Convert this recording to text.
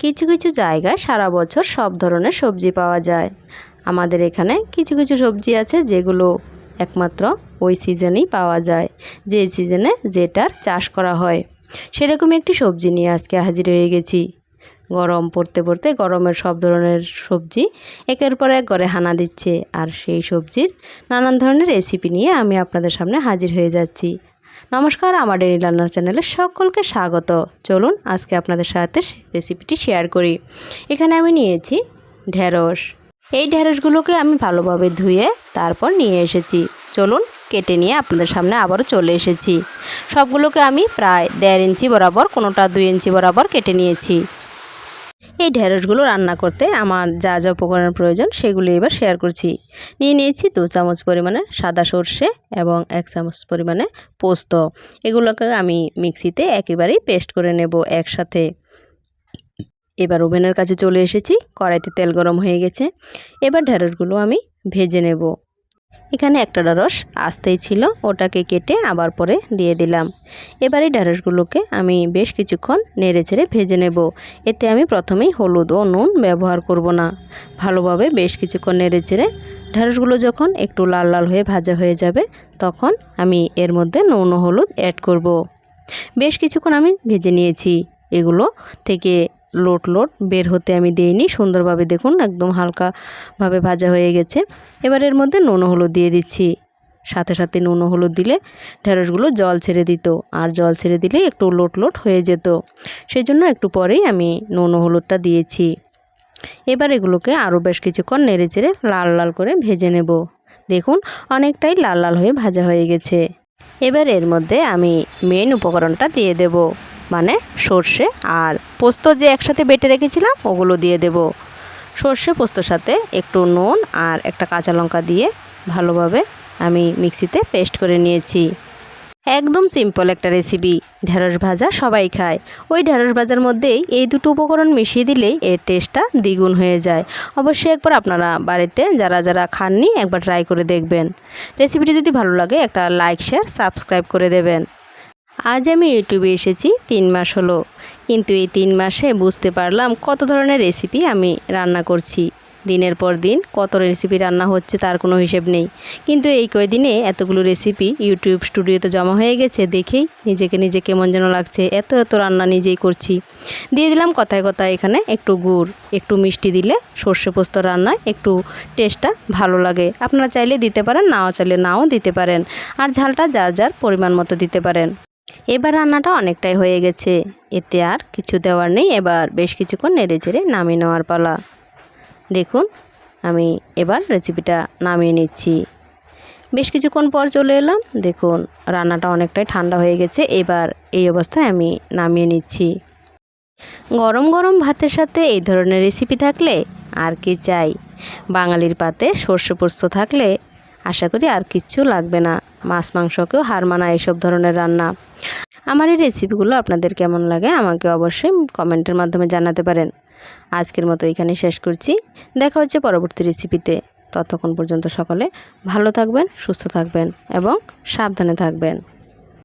কিছু কিছু জায়গায় সারা বছর সব ধরনের সবজি পাওয়া যায়। আমাদের এখানে কিছু কিছু সবজি আছে যেগুলো একমাত্র ওই সিজনেই পাওয়া যায়। যে সিজনে যেটার চাষ করা হয়। সেরকমই একটি সবজি নিয়ে আজকে হাজির হয়ে গেছি। গরম পড়তে পড়তে গরমের সব ধরনের সবজি একের পর এক ঘরে হানা দিচ্ছে। আর সেই সবজির নানান ধরনের রেসিপি নিয়ে আমি আপনাদের সামনে হাজির হয়ে যাচ্ছি। নমস্কার, আমার রান্নার চ্যানেলে সকলকে স্বাগত। চলুন আজকে আপনাদের সাথে রেসিপিটি শেয়ার করি। এখানে আমি নিয়েছি ঢেঁড়স। এই ঢেঁড়সগুলোকে আমি ভালোভাবে ধুয়ে তারপর নিয়ে এসেছি। চলুন কেটে নিয়ে আপনাদের সামনে আবারও চলে এসেছি। সবগুলোকে আমি প্রায় দেড় ইঞ্চি বরাবর, কোনোটা দুই ইঞ্চি বরাবর কেটে নিয়েছি। এই ঢেঁড়সগুলো রান্না করতে আমার যা যা উপকরণের প্রয়োজন সেগুলো এবার শেয়ার করছি। নিয়ে নিয়েছি দু চামচ পরিমাণে সাদা সর্ষে এবং এক চামচ পরিমাণে পোস্ত। এগুলোকে আমি মিক্সিতে একেবারেই পেস্ট করে নেব একসাথে। এবার ওভেনের কাছে চলে এসেছি, কড়াইতে তেল গরম হয়ে গেছে। এবার ঢেঁড়সগুলো আমি ভেজে নেব। এখানে একটা ঢেঁড়স আসতেই ছিল, ওটাকে কেটে আবার পরে দিয়ে দিলাম। এবার এই ঢেঁড়সগুলোকে আমি বেশ কিছুক্ষণ নেড়ে ছেড়ে ভেজে নেব। এতে আমি প্রথমেই হলুদ ও নুন ব্যবহার করব না। ভালোভাবে বেশ কিছুক্ষণ নেড়ে ছেড়ে ঢেঁড়সগুলো যখন একটু লাল লাল হয়ে ভাজা হয়ে যাবে, তখন আমি এর মধ্যে নুন ও হলুদ অ্যাড করব। বেশ কিছুক্ষণ আমি ভেজে নিয়েছি। এগুলো থেকে লোট লোট বের হতে আমি দিইনি। সুন্দরভাবে দেখুন একদম হালকাভাবে ভাজা হয়ে গেছে। এবার এর মধ্যে নুন হলুদ দিয়ে দিচ্ছি। সাথে সাথে নুন হলুদ দিলে ঢেঁড়সগুলো জল ছেড়ে দিত আর জল ছেড়ে দিলে একটু লোট লোট হয়ে যেত। সেই জন্য একটু পরেই আমি নুন হলুদটা দিয়েছি। এবার এগুলোকে আরও বেশ কিছুক্ষণ নেড়ে চেড়ে লাল লাল করে ভেজে নেব। দেখুন অনেকটাই লাল লাল হয়ে ভাজা হয়ে গেছে। এবার এর মধ্যে আমি মেন উপকরণটা দিয়ে দেব। মানে সর্ষে আর পোস্ত যে একসাথে বেটে রেখেছিলাম, ওগুলো দিয়ে দেব। সর্ষে পোস্তর সাথে একটু নুন আর একটা কাঁচা লঙ্কা দিয়ে ভালোভাবে আমি মিক্সিতে পেস্ট করে নিয়েছি। একদম সিম্পল একটা রেসিপি, ঢেঁড়স ভাজা সবাই খায়। ওই ঢেঁড়স ভাজার মধ্যেই এই দুটো উপকরণ মিশিয়ে দিলেই এর টেস্টটা দ্বিগুণ হয়ে যায়। অবশ্যই একবার আপনারা বাড়িতে যারা যারা খাননি, একবার ট্রাই করে দেখবেন। রেসিপিটি যদি ভালো লাগে, একটা লাইক শেয়ার সাবস্ক্রাইব করে দেবেন। আজ আমি ইউটিউবে এসেছি, তিন মাস হলো। কিন্তু এই তিন মাসে বুঝতে পারলাম কত ধরনের রেসিপি আমি রান্না করছি। দিনের পর দিন কত রেসিপি রান্না হচ্ছে তার কোনো হিসেব নেই। কিন্তু এই কয়দিনে এতগুলো রেসিপি ইউটিউব স্টুডিওতে জমা হয়ে গেছে দেখেই নিজেকে নিজে কেমন যেন লাগছে, এত এত রান্না নিজেই করছি। দিয়ে দিলাম কথায় কথায় এখানে একটু গুড়, একটু মিষ্টি দিলে সর্ষে পোস্ত রান্নায় একটু টেস্টটা ভালো লাগে। আপনারা চাইলে দিতে পারেন, নাও চাইলে নাও দিতে পারেন। আর ঝালটা যার যার পরিমাণ মতো দিতে পারেন। এবার রান্নাটা অনেকটাই হয়ে গেছে। এতে আর কিছু দেওয়ার নেই। এবার বেশ কিছুক্ষণ নেড়ে চেড়ে নামিয়ে নেওয়ার পালা। দেখুন, আমি এবার রেসিপিটা নামিয়ে নিচ্ছি। বেশ কিছুক্ষণ পর চলে এলাম। দেখুন, রান্নাটা অনেকটাই ঠান্ডা হয়ে গেছে। এবার এই অবস্থায় আমি নামিয়ে নিচ্ছি। গরম গরম ভাতের সাথে এই ধরনের রেসিপি থাকলে আর কি চাই? বাঙালির পাতে সর্ষে পোস্ত থাকলে আশা করি আর কিচ্ছু লাগবে না। মাছ মাংসকেও হার মানা এইসব ধরনের রান্না। আমার এই রেসিপিগুলো আপনাদের কেমন লাগে আমাকে অবশ্যই কমেন্টের মাধ্যমে জানাতে পারেন। আজকের মতো এখানে শেষ করছি। দেখা হচ্ছে পরবর্তী রেসিপিতে ততক্ষণ পর্যন্ত সকলে ভালো থাকবেন, সুস্থ থাকবেন এবং সাবধানে থাকবেন।